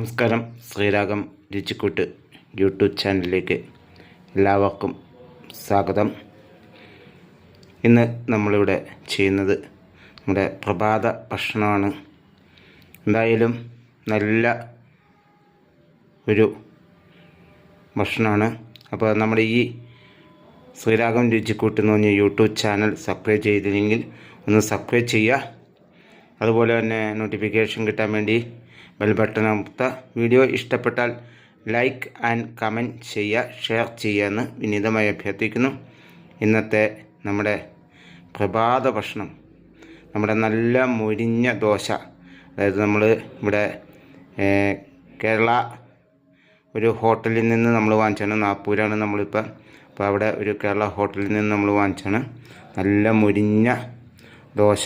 നമസ്കാരം. ശ്രീരാഗം രുചിക്കൂട്ട് യൂട്യൂബ് ചാനലിലേക്ക് എല്ലാവർക്കും സ്വാഗതം. ഇന്ന് നമ്മളിവിടെ ചെയ്യുന്നത് നമ്മുടെ പ്രഭാത ഭക്ഷണമാണ്. എന്തായാലും നല്ല ഒരു ഭക്ഷണമാണ്. അപ്പോൾ നമ്മുടെ ഈ ശ്രീരാഗം രുചിക്കൂട്ട് എന്ന് പറഞ്ഞ യൂട്യൂബ് ചാനൽ സബ്സ്ക്രൈബ് ചെയ്തില്ലെങ്കിൽ ഒന്ന് സബ്സ്ക്രൈബ് ചെയ്യുക. അതുപോലെ തന്നെ നോട്ടിഫിക്കേഷൻ കിട്ടാൻ വേണ്ടി ബെൽ ബട്ടൺ അമർത്തുക. വീഡിയോ ഇഷ്ടപ്പെട്ടാൽ ലൈക്ക് ആൻഡ് കമന്റ് ചെയ്യുക ഷെയർ ചെയ്യുക എന്ന് വിനീതമായി അഭ്യർത്ഥിക്കുന്നു. ഇന്നത്തെ നമ്മുടെ പ്രഭാത ഭക്ഷണം നമ്മുടെ നല്ല മുരിഞ്ഞ ദോശ അതായത് നമ്മൾ ഇവിടെ കേരള ഒരു ഹോട്ടലിൽ നിന്ന് നമ്മൾ വാങ്ങിച്ചാണ് നാഗ്പൂരാണ് നമ്മളിപ്പോൾ അപ്പോൾ അവിടെ ഒരു കേരള ഹോട്ടലിൽ നിന്ന് നമ്മൾ വാങ്ങിച്ചാണ് നല്ല മുരിഞ്ഞ ദോശ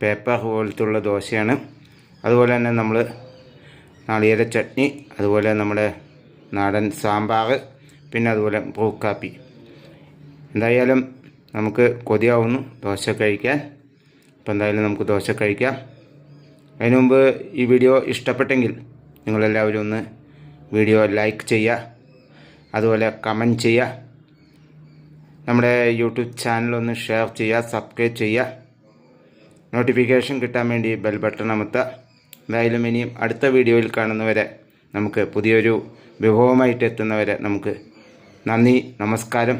പേപ്പർ പോലത്തുള്ള ദോശയാണ്. അതുപോലെ തന്നെ നമ്മൾ നാളികേര ചട്നി അതുപോലെ നമ്മുടെ നാടൻ സാമ്പാർ പിന്നെ അതുപോലെ പൂക്കാപ്പി എന്തായാലും നമുക്ക് കൊതിയാവുന്നു ദോശ കഴിക്കാൻ. അപ്പോൾ എന്തായാലും നമുക്ക് ദോശ കഴിക്കാം. അതിനു മുമ്പ് ഈ വീഡിയോ ഇഷ്ടപ്പെട്ടെങ്കിൽ നിങ്ങളെല്ലാവരും ഒന്ന് വീഡിയോ ലൈക്ക് ചെയ്യുക. അതുപോലെ കമന്റ് ചെയ്യുക. നമ്മുടെ യൂട്യൂബ് ചാനലൊന്ന് ഷെയർ ചെയ്യുക സബ്സ്ക്രൈബ് ചെയ്യുക. നോട്ടിഫിക്കേഷൻ കിട്ടാൻ വേണ്ടി ബെൽ ബട്ടൺ അമർത്തുക. എന്തായാലും ഇനിയും അടുത്ത വീഡിയോയിൽ കാണുന്നവരെ നമുക്ക് പുതിയൊരു വിഭവമായിട്ട് എത്തുന്നവരെ നമുക്ക് നന്ദി നമസ്കാരം.